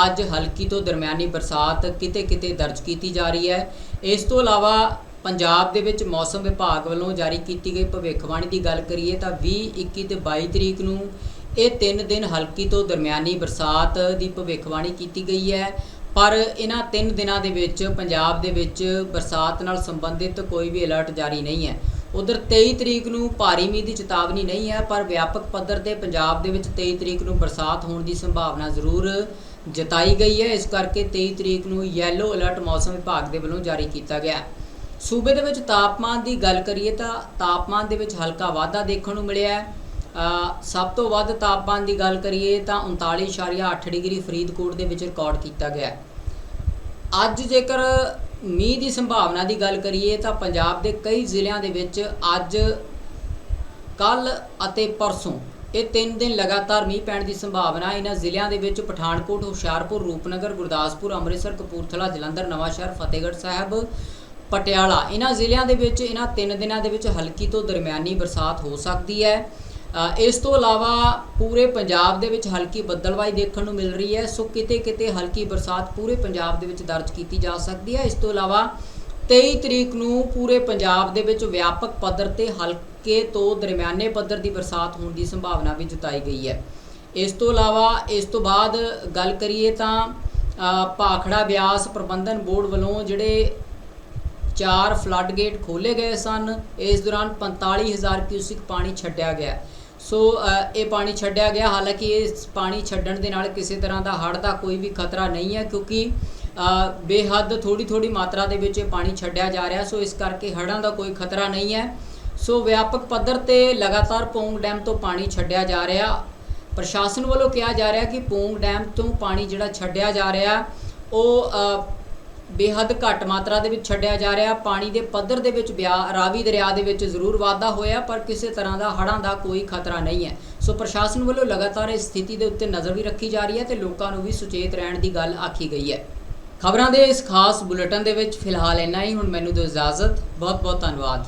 ਅੱਜ ਹਲਕੀ ਤੋਂ ਦਰਮਿਆਨੀ ਬਰਸਾਤ ਕਿਤੇ-ਕਿਤੇ ਦਰਜ ਕੀਤੀ ਜਾ ਰਹੀ ਹੈ। ਇਸ ਤੋਂ ਇਲਾਵਾ ਪੰਜਾਬ ਦੇ ਵਿੱਚ ਮੌਸਮ ਵਿਭਾਗ ਵੱਲੋਂ ਜਾਰੀ ਕੀਤੀ ਗਈ ਭਵਿੱਖਬਾਣੀ ਦੀ ਗੱਲ ਕਰੀਏ ਤਾਂ 20 21 ਤੇ 22 ਤਰੀਕ ਨੂੰ ਇਹ ਤਿੰਨ ਦਿਨ ਹਲਕੀ ਤੋਂ ਦਰਮਿਆਨੀ ਬਰਸਾਤ ਦੀ ਭਵਿੱਖਬਾਣੀ ਕੀਤੀ ਗਈ ਹੈ। ਪਰ ਇਹਨਾਂ ਤਿੰਨ ਦਿਨਾਂ ਦੇ ਵਿੱਚ ਪੰਜਾਬ ਦੇ ਵਿੱਚ ਬਰਸਾਤ ਨਾਲ ਸੰਬੰਧਿਤ ਕੋਈ ਵੀ ਅਲਰਟ ਜਾਰੀ ਨਹੀਂ ਹੈ। ਉਧਰ 23 ਤਰੀਕ ਨੂੰ ਭਾਰੀ ਮੀਂਹ ਦੀ ਚੇਤਾਵਨੀ ਨਹੀਂ ਹੈ, ਪਰ ਵਿਆਪਕ ਪੱਧਰ ਤੇ ਪੰਜਾਬ ਦੇ ਵਿੱਚ 23 ਤਰੀਕ ਨੂੰ ਬਰਸਾਤ ਹੋਣ ਦੀ ਸੰਭਾਵਨਾ ਜ਼ਰੂਰ ਜਤਾਈ ਗਈ ਹੈ। ਇਸ ਕਰਕੇ 23 ਤਰੀਕ ਨੂੰ ਯੈਲੋ ਅਲਰਟ ਮੌਸਮ ਵਿਭਾਗ ਦੇ ਵੱਲੋਂ ਜਾਰੀ ਕੀਤਾ ਗਿਆ ਸੂਬੇ ਦੇ ਵਿੱਚ ਤਾਪਮਾਨ ਦੀ ਗੱਲ ਕਰੀਏ ਤਾਂ ਤਾਪਮਾਨ ਦੇ ਵਿੱਚ ਹਲਕਾ ਵਾਧਾ ਦੇਖਣ ਨੂੰ ਮਿਲਿਆ ਹੈ। ਸਭ ਤੋਂ ਵੱਧ ਤਾਪਮਾਨ ਦੀ ਗੱਲ ਕਰੀਏ ਤਾਂ 39.8 ਡਿਗਰੀ ਫਰੀਦਕੋਟ ਦੇ ਵਿੱਚ ਰਿਕਾਰਡ ਕੀਤਾ ਗਿਆ ਅੱਜ ਜੇਕਰ ਮੀਂਹ ਦੀ ਸੰਭਾਵਨਾ ਦੀ ਗੱਲ ਕਰੀਏ ਤਾਂ ਪੰਜਾਬ ਦੇ ਕਈ ਜ਼ਿਲ੍ਹਿਆਂ ਦੇ ਵਿੱਚ ਅੱਜ ਕੱਲ ਅਤੇ ਪਰਸੋਂ ਇਹ ਤਿੰਨ ਦਿਨ ਲਗਾਤਾਰ ਮੀਂਹ ਪੈਣ ਦੀ ਸੰਭਾਵਨਾ ਇਹਨਾਂ ਜ਼ਿਲ੍ਹਿਆਂ ਦੇ ਵਿੱਚ ਪਠਾਨਕੋਟ, ਹੁਸ਼ਿਆਰਪੁਰ, ਰੂਪਨਗਰ, ਗੁਰਦਾਸਪੁਰ, ਅੰਮ੍ਰਿਤਸਰ, ਕਪੂਰਥਲਾ, ਜਲੰਧਰ, ਨਵਾਂਸ਼ਹਿਰ, ਫਤਿਹਗੜ੍ਹ ਸਾਹਿਬ, ਪਟਿਆਲਾ। ਇਹਨਾਂ ਜ਼ਿਲ੍ਹਿਆਂ ਦੇ ਵਿੱਚ ਇਹਨਾਂ ਤਿੰਨ ਦਿਨਾਂ ਦੇ ਵਿੱਚ ਹਲਕੀ ਤੋਂ ਦਰਮਿਆਨੀ ਬਰਸਾਤ ਹੋ ਸਕਦੀ ਹੈ। ਇਸ ਤੋਂ ਇਲਾਵਾ ਪੂਰੇ ਪੰਜਾਬ ਦੇ ਵਿੱਚ ਹਲਕੀ ਬੱਦਲਵਾਈ ਦੇਖਣ ਨੂੰ ਮਿਲ ਰਹੀ ਹੈ। ਸੋ ਕਿਤੇ ਕਿਤੇ ਹਲਕੀ ਬਰਸਾਤ ਪੂਰੇ ਪੰਜਾਬ ਦੇ ਵਿੱਚ ਦਰਜ ਕੀਤੀ ਜਾ ਸਕਦੀ ਹੈ। ਇਸ ਤੋਂ ਇਲਾਵਾ 23 ਤਰੀਕ ਨੂੰ ਪੂਰੇ ਪੰਜਾਬ ਦੇ ਵਿੱਚ ਵਿਆਪਕ ਪੱਧਰ ਤੇ ਹਲਕੇ ਤੋਂ ਦਰਮਿਆਨੇ ਪੱਧਰ ਦੀ ਬਰਸਾਤ ਹੋਣ ਦੀ ਸੰਭਾਵਨਾ ਵੀ ਜਤਾਈ ਗਈ ਹੈ। ਇਸ ਤੋਂ ਇਲਾਵਾ ਇਸ ਤੋਂ ਬਾਅਦ ਗੱਲ ਕਰੀਏ ਤਾਂ ਭਾਖੜਾ ਬਿਆਸ ਪ੍ਰਬੰਧਨ ਬੋਰਡ ਵੱਲੋਂ ਜਿਹੜੇ ਚਾਰ ਫਲੱਡ ਗੇਟ ਖੋਲੇ ਗਏ ਸਨ, ਇਸ ਦੌਰਾਨ 45000 ਕਿਊਸਿਕ ਪਾਣੀ ਛੱਡਿਆ ਗਿਆ। ਸੋ ਇਹ ਪਾਣੀ ਛੱਡਿਆ ਗਿਆ। ਹਾਲਾਂਕਿ ਇਸ ਪਾਣੀ ਛੱਡਣ ਦੇ ਨਾਲ ਕਿਸੇ ਤਰ੍ਹਾਂ ਦਾ ਹੜ੍ਹ ਦਾ ਕੋਈ ਵੀ ਖਤਰਾ ਨਹੀਂ ਹੈ ਕਿਉਂਕਿ ਬੇਹੱਦ ਥੋੜੀ ਥੋੜੀ ਮਾਤਰਾ ਦੇ ਵਿੱਚ ਇਹ ਪਾਣੀ ਛੱਡਿਆ ਜਾ ਰਿਹਾ। ਸੋ, ਇਸ ਕਰਕੇ ਹੜ੍ਹਾਂ ਦਾ ਕੋਈ ਖਤਰਾ ਨਹੀਂ ਹੈ। ਸੋ, ਵਿਆਪਕ ਪੱਧਰ ਤੇ ਲਗਾਤਾਰ ਪੌਂਗ ਡੈਮ ਤੋਂ ਪਾਣੀ ਛੱਡਿਆ ਜਾ ਰਿਹਾ। ਪ੍ਰਸ਼ਾਸਨ ਵੱਲੋਂ ਕਿਹਾ ਜਾ ਰਿਹਾ ਕਿ ਪੌਂਗ ਡੈਮ ਤੋਂ ਪਾਣੀ ਜਿਹੜਾ ਛੱਡਿਆ ਜਾ ਰਿਹਾ, ਉਹ ਬੇਹੱਦ ਘੱਟ ਮਾਤਰਾ ਦੇ ਵਿੱਚ ਛੱਡਿਆ ਜਾ ਰਿਹਾ। ਪਾਣੀ ਦੇ ਪੱਧਰ ਦੇ ਵਿੱਚ ਬਿਆ, ਰਾਵੀ ਦਰਿਆ ਦੇ ਵਿੱਚ ਜ਼ਰੂਰ ਵਾਧਾ ਹੋਇਆ, ਪਰ ਕਿਸੇ ਤਰ੍ਹਾਂ ਦਾ ਹੜ੍ਹਾਂ ਦਾ ਕੋਈ ਖਤਰਾ ਨਹੀਂ ਹੈ। ਸੋ ਪ੍ਰਸ਼ਾਸਨ ਵੱਲੋਂ ਲਗਾਤਾਰ ਇਸ ਸਥਿਤੀ ਦੇ ਉੱਤੇ ਨਜ਼ਰ ਵੀ ਰੱਖੀ ਜਾ ਰਹੀ ਹੈ ਤੇ ਲੋਕਾਂ ਨੂੰ ਵੀ ਸੁਚੇਤ ਰਹਿਣ ਦੀ ਗੱਲ ਆਖੀ ਗਈ ਹੈ। ਖਬਰਾਂ ਦੇ ਇਸ ਖਾਸ ਬੁਲੇਟਿਨ ਦੇ ਵਿੱਚ ਫਿਲਹਾਲ ਇੰਨਾ ਹੀ। ਹੁਣ ਮੈਨੂੰ ਦਿਓ ਇਜਾਜ਼ਤ। ਬਹੁਤ ਬਹੁਤ ਧੰਨਵਾਦ।